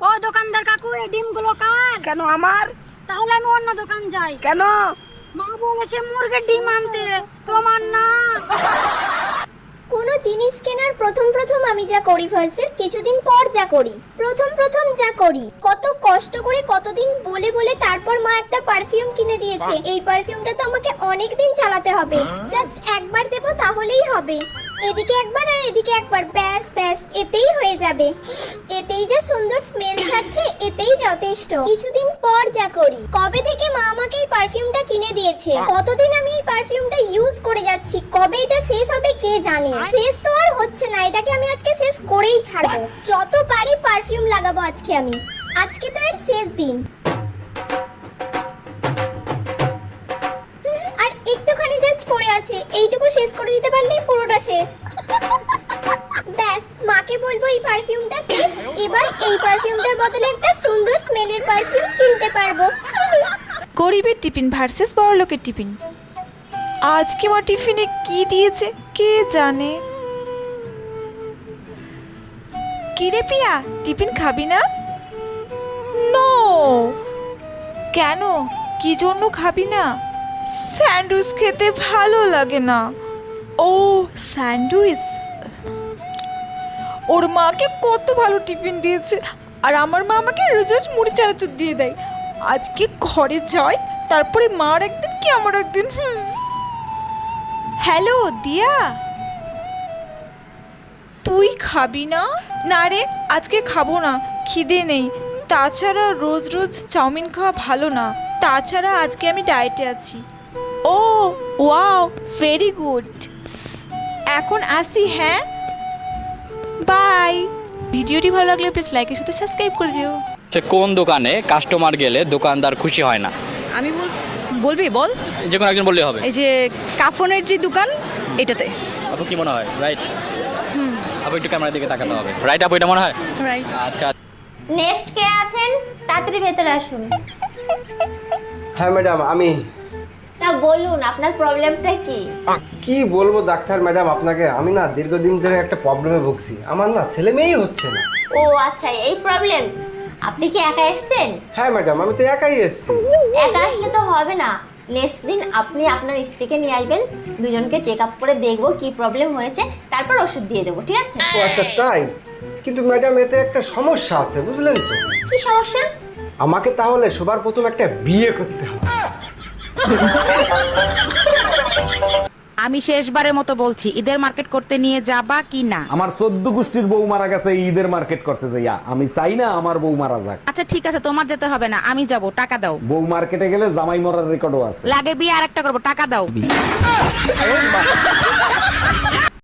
ও দোকানদার কাকু এই ডিমগুলো কার? কেন আমার? তাহলে আমি অন্য দোকান যাই। কেন? মা বলেছে মুরগির ডিম আনতে। তোমার না। কোনো জিনিস কেনার প্রথম প্রথম আমি যা করি ভার্সেস কিছুদিন পর যা করি। প্রথম প্রথম যা করি। কত কষ্ট করে কতদিন বলে বলে তারপর মা একটা পারফিউম কিনে দিয়েছে। এই পারফিউমটা তো আমাকে অনেক দিন চালাতে হবে। জাস্ট একবার দেবো তাহলেই হবে। এদিকে একবার আর এদিকে একবার। ব্যাস ব্যাস, এতেই হয়ে যাবে। এতেই যা সুন্দর স্মেল ছাড়ছে, এতেই যথেষ্ট। কিছুদিন পর যা করি। কবে থেকে মা আমাকে এই পারফিউমটা কিনে দিয়েছে? কতদিন আমি এই পারফিউমটা ইউজ করে যাচ্ছি? কবে এটা শেষ হবে কে জানে? শেষ তো আর হচ্ছে না, এটাকে আমি আজকে শেষ করেই ছাড়বো। যত পারি পারফিউম লাগাবো আজকে আমি। আজকে তো এর শেষ দিন। আছে, এইটুকু শেষ করে দিতে পারলেই পুরোটা শেষ। ব্যাস, মাকে বলব এই পারফিউমটা শেষ। এবার এই পারফিউমটার বদলে একটা সুন্দর স্মেলের পারফিউম কিনতে পারব। গরিবের টিফিন ভার্সেস বড়লোকের টিফিন। আজকে মা টিফিনে কি দিয়েছে, কে জানে? কিরে পিয়া, টিফিন খাবি না? নো! কেন? কি জন্য খাবি না? স্যান্ডউইচ খেতে ভালো লাগে না। ও, স্যান্ডউইচ? ওর মাকে কত ভালো টিফিন দিয়েছে। আর আমার মা আমাকে রোজ রোজ মুড়ি চানাচুর দিয়ে দেয়। আজকে ঘরে যাই তারপরে মার একদিন কি আমার একদিন হ্যালো, দিয়া। তুই খাবি না? না রে, আজকে খাব না, খিদে নেই। তাছাড়া রোজ রোজ চাউমিন খাওয়া ভালো না। তাছাড়া আজকে আমি ডায়েটে আছি। ও ওয়াও ভেরি গুড এখন আসি হ্যাঁ? বাই ভিডিওটি ভালো লাগলে প্লিজ লাইকের সাথে সাবস্ক্রাইব করে দিও। সে কোন দোকানে কাস্টমার গেলে দোকানদার খুশি হয় না? আমি বল বলবি বল। যে কোনো একজন বললে হবে। এই যে কাফনের যে দোকান এটাতে। আপু কি মনে হয়? রাইট আপু একটু ক্যামেরার দিকে তাকাতে হবে। রাইট আপু এটা মনে হয়? রাইট আচ্ছা নেক্সট কে আছেন? তাড়াতাড়ি ভেতরে আসুন। হ্যাঁ ম্যাডাম আমি। তা বলুন আপনার প্রবলেমটা কি? কি বলব ডাক্তার ম্যাডাম আপনাকে? আমি না দীর্ঘদিন ধরে একটা প্রবলেমে ভুগছি। আমার না ছেলে মেয়েই হচ্ছে না। ও আচ্ছা এই প্রবলেম আপনি কি একা এসেছেন? হ্যাঁ ম্যাডাম আমি তো একাই এসেছি। একা আসলে তো হবে না। নেক্সট দিন আপনি আপনার স্ত্রীকে নিয়ে আসবেন দুজনকে চেক আপ করে দেখব কি প্রবলেম হয়েছে তারপর ওষুধ দিয়ে দেবো ঠিক আছে? ও আচ্ছা তাই? কিন্তু ম্যাডাম এতে একটা সমস্যা আছে বুঝলেন তো? কি সমস্যা? আমাকে তাহলে সবার প্রথম একটা বিয়ে করতে হবে। আমি শেষবারের মতো বলছি ঈদের মার্কেট করতে নিয়ে যাবা কি না? আমার চোদ্দ গোষ্ঠীর বউ মারা গেছে ঈদের মার্কেট করতে যাইয়া। আমি চাই না আমার বউ মারা যাক। আচ্ছা ঠিক আছে তোমার যেতে হবে না আমি যাব টাকা দাও। বউ মার্কেটে গেলে জামাই মরার রেকর্ডও আছে। লাগে বিয়ে আরেকটা করব টাকা দাও।